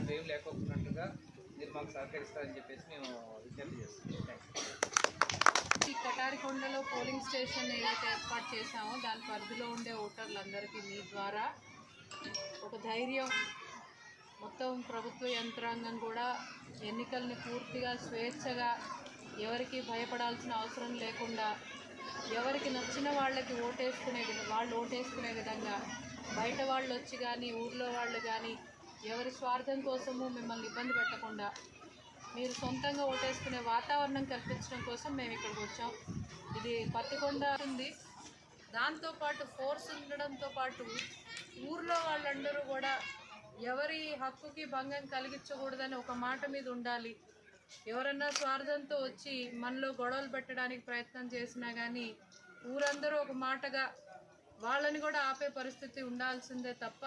అలాంటివి ఏం లేకపోతున్నట్టుగా మీరు మాకు సహకరిస్తారని చెప్పేసి మేము విజ్ఞప్తి చేస్తున్నాం. థ్యాంక్స్ ఈ కటారికొండలో పోలింగ్ స్టేషన్ ఏదైతే ఏర్పాటు చేశామో దాని పరిధిలో ఉండే ఓటర్లందరికీ మీ ద్వారా ఒక ధైర్యం మొత్తం ప్రభుత్వ యంత్రాంగం కూడా ఎన్నికల్ని పూర్తిగా స్వేచ్ఛగా ఎవరికి భయపడాల్సిన అవసరం లేకుండా ఎవరికి నచ్చిన వాళ్ళకి ఓటేసుకునే వాళ్ళు ఓటేసుకునే విధంగా బయట వాళ్ళు వచ్చి కానీ ఊర్లో వాళ్ళు కానీ ఎవరి స్వార్థం కోసము మిమ్మల్ని ఇబ్బంది పెట్టకుండా మీరు సొంతంగా ఓటేసుకునే వాతావరణం కల్పించడం కోసం మేము ఇక్కడికి వచ్చాం. ఇది పత్తికొండ ఉంది. దాంతోపాటు ఫోర్స్ ఉండడంతో పాటు ఊర్లో వాళ్ళందరూ కూడా ఎవరి హక్కుకి భంగం కలిగించకూడదని ఒక మాట మీద ఉండాలి. ఎవరన్నా స్వార్థంతో వచ్చి మనలో గొడవలు పెట్టడానికి ప్రయత్నం చేసినా కానీ ఊరందరూ ఒక మాటగా వాళ్ళని కూడా ఆపే పరిస్థితి ఉండాల్సిందే తప్ప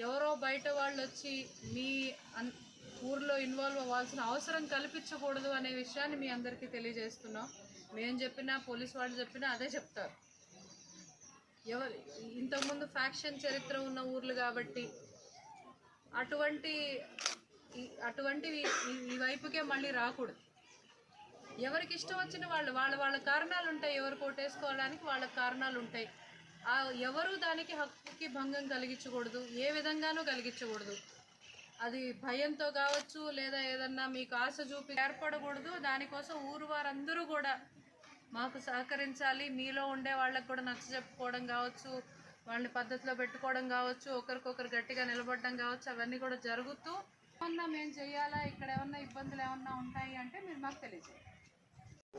ఎవరో బయట వాళ్ళు వచ్చి మీ అన్ ఊర్లో ఇన్వాల్వ్ అవ్వాల్సిన అవసరం కల్పించకూడదు అనే విషయాన్ని మీ అందరికీ తెలియజేస్తున్నాం. మేము చెప్పినా పోలీస్ వాళ్ళు చెప్పినా అదే చెప్తారు. ఎవరు ఇంతకుముందు ఫ్యాక్షన్ చరిత్ర ఉన్న ఊర్లు కాబట్టి అటువంటి అటువంటివి ఈ- వైపుకే మళ్ళీ రాకూడదు. ఎవరికి ఇష్టం వచ్చిన వాళ్ళు వాళ్ళ వాళ్ళ కారణాలు ఉంటాయి ఎవరు కోటేసుకోవడానికి వాళ్ళ కారణాలు ఉంటాయి ఎవరు దానికి హక్కుకి భంగం కలిగించకూడదు ఏ విధంగానూ కలిగించకూడదు. అది భయంతో కావచ్చు లేదా ఏదన్నా మీకు ఆశ చూపి ఏర్పడకూడదు దానికోసం ఊరు వారందరూ కూడా మాకు సహకరించాలి. మీలో ఉండే వాళ్ళకి కూడా నచ్చ చెప్పుకోవడం కావచ్చు వాళ్ళని పద్ధతిలో పెట్టుకోవడం కావచ్చు ఒకరికొకరు గట్టిగా నిలబడడం కావచ్చు అవన్నీ కూడా జరుగుతూ ఏమన్నా మేము చేయాలా ఇక్కడ ఏమన్నా ఇబ్బందులు ఏమన్నా ఉంటాయి అంటే మీరు మాకు తెలియజేయాలి